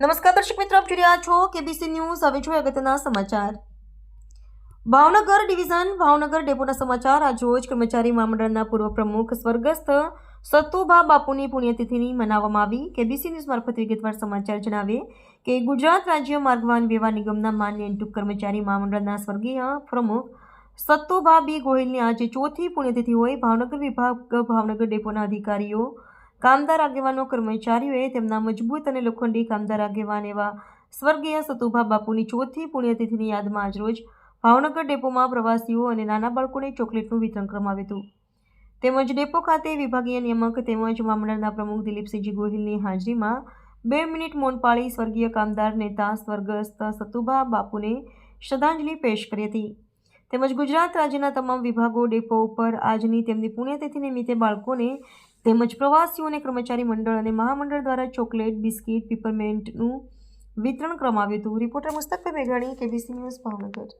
નમસ્કાર દર્શક મિત્રો, આપ જોઈ છો કેબીસી ન્યૂઝ હવે જોઈએ અગત્યના સમાચાર. ભાવનગર ડિવિઝન, ભાવનગર ડેપોના સમાચાર. આજ રોજ કર્મચારી મહામંડળના પૂર્વ પ્રમુખ સ્વર્ગસ્થ સતુભા બાપુની પુણ્યતિથિની મનાવવામાં આવી. કેબીસી ન્યૂઝ મારફત વિગતવાર સમાચાર જણાવે કે ગુજરાત રાજ્ય માર્ગ વાહન વ્યવહાર નિગમના માન્ય ઇન્ટુક કર્મચારી મહામંડળના સ્વર્ગીય પ્રમુખ સત્તુભા બી ગોહિલની આજે ચોથી પુણ્યતિથિ હોય. ભાવનગર વિભાગ, ભાવનગર ડેપોના અધિકારીઓ કામદાર આગેવાનો કર્મચારીઓએ તેમના મજબૂત અને લોખંડી કામદાર આગેવાન એવા સ્વર્ગીય સતુભા બાપુની ચોથી પુણ્યતિથિની યાદમાં આજરોજ ભાવનગર ડેપોમાં પ્રવાસીઓ અને નાના બાળકોને ચોકલેટનું વિતરણ કરવામાં આવ્યું હતું. તેમજ ડેપો ખાતે વિભાગીય નિયામક તેમજ મહામંડળના પ્રમુખ દિલીપસિંહજી ગોહિલની હાજરીમાં બે મિનિટ મૌન પાળી સ્વર્ગીય કામદાર નેતા સ્વર્ગસ્થ સતુભા બાપુને શ્રદ્ધાંજલિ પેશ કરી હતી. તેમજ ગુજરાત રાજ્યના તમામ વિભાગો ડેપો ઉપર આજની તેમની પુણ્યતિથિ નિમિત્તે બાળકોને તેમજ પ્રવાસીઓ અને કર્મચારી મંડળ અને મહામંડળ દ્વારા ચોકલેટ, બિસ્કિટ પીપરમેન્ટનું વિતરણ કરવામાં આવ્યું હતું. રિપોર્ટર મુસ્તકભાઈ મેઘાણી, કેબીસી ન્યૂઝ ભાવનગર.